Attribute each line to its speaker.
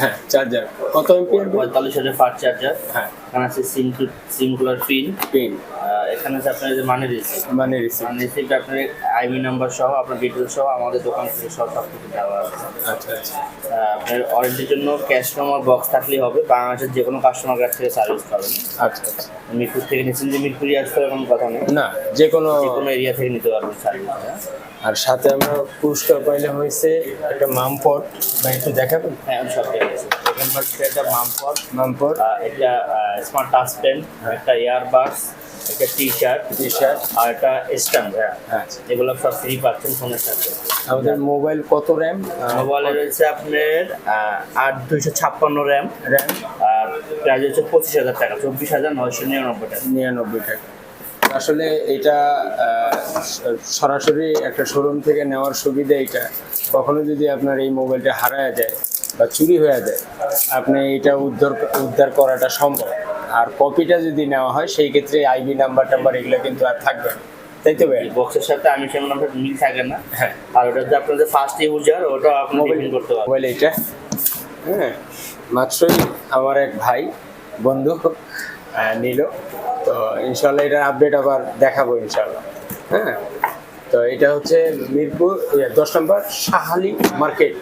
Speaker 1: হ্যাঁ চার্জার কত এমপি
Speaker 2: পঁয়তাল্লিশ হাজার ফাস্ট চার্জার
Speaker 1: হ্যাঁ।
Speaker 2: এখানে আছে সিম সিমগুলার পিন
Speaker 1: পেন
Speaker 2: এখানে আছে আপনার যে মানি রিসিপ্ট
Speaker 1: মানে রিসিভ
Speaker 2: মানি রিসিপ্ট আপনার আইবি নাম্বার সহ আপনার ডিটেলস সহ আমাদের দোকান থেকে সব সব কিছু দেওয়া আছে।
Speaker 1: আচ্ছা আচ্ছা।
Speaker 2: আপনার ওয়ারেন্টির জন্য ক্যাশ মেমোর বক্স থাকলেই হবে। বাংলাদেশের যে কোনো কাস্টমার কাছ থেকে সার্ভিস পাবেন।
Speaker 1: আচ্ছা আচ্ছা।
Speaker 2: মিরপুর থেকে নিচ্ছেন যে মিরপুরি আসতে হবে এমন কথা নেই।
Speaker 1: না যে কোনো
Speaker 2: যে কোনো এরিয়া থেকে নিতে পারবেন সার্ভিস
Speaker 1: আর সাথে আমরা পুরস্কার পাইলে হয়েছে একটা মামপট। বা একটু দেখাবেন?
Speaker 2: হ্যাঁ সব সেকেন্ড পার্টে একটা মামপট।
Speaker 1: মামপট।
Speaker 2: একটা স্মার্ট টাচ পেন একটা ইয়ারবাডস একটা টি শার্ট
Speaker 1: টি শার্ট
Speaker 2: আর একটা স্ট্যান্ড হ্যাঁ।
Speaker 1: আচ্ছা
Speaker 2: এগুলো সব ফ্রি পাচ্ছেন ফোনের সাথে।
Speaker 1: আমাদের মোবাইল কত র্যাম
Speaker 2: মোবাইলে রয়েছে আপনার আট দুইশো ছাপ্পান্ন র্যাম
Speaker 1: র্যাম
Speaker 2: আর প্রাইস হচ্ছে পঁচিশ হাজার টাকা চব্বিশ হাজার নয়শো নিরানব্বই টাকা।
Speaker 1: নিরানব্বই টাকা। আসলে এটা সরাসরি একটা শোরুম থেকে নেওয়ার সুবিধা এটা। কখনো যদি আপনার এই মোবাইলটা হারায় যায় বা চুরি হয়ে যায় আপনি এটা উদ্ধার উদ্ধার করাটা সম্ভব। আর কপিটা যদি নেওয়া হয় সেই ক্ষেত্রে আইবি নাম্বার টাম্বার এগুলো কিন্তু আর থাকবে না। তাই তো ভাই
Speaker 2: বক্সের সাথে আমি সেমন নাম্বার মিল থাকে না।
Speaker 1: হ্যাঁ।
Speaker 2: আর ওটা যে আপনাদের ফার্স্ট ইউজার ওটাও আপনি
Speaker 1: মোবাইল
Speaker 2: করতে পারবেন।
Speaker 1: মোবাইল এটা হ্যাঁ মাত্রই আমার এক ভাই বন্ধু নিল। তো ইনশাল্লাহ এটার আপডেট আবার দেখাবো ইনশাল্লাহ হ্যাঁ তো এটা হচ্ছে মিরপুর ইয়ে, দশ নম্বর শাহালি মার্কেট।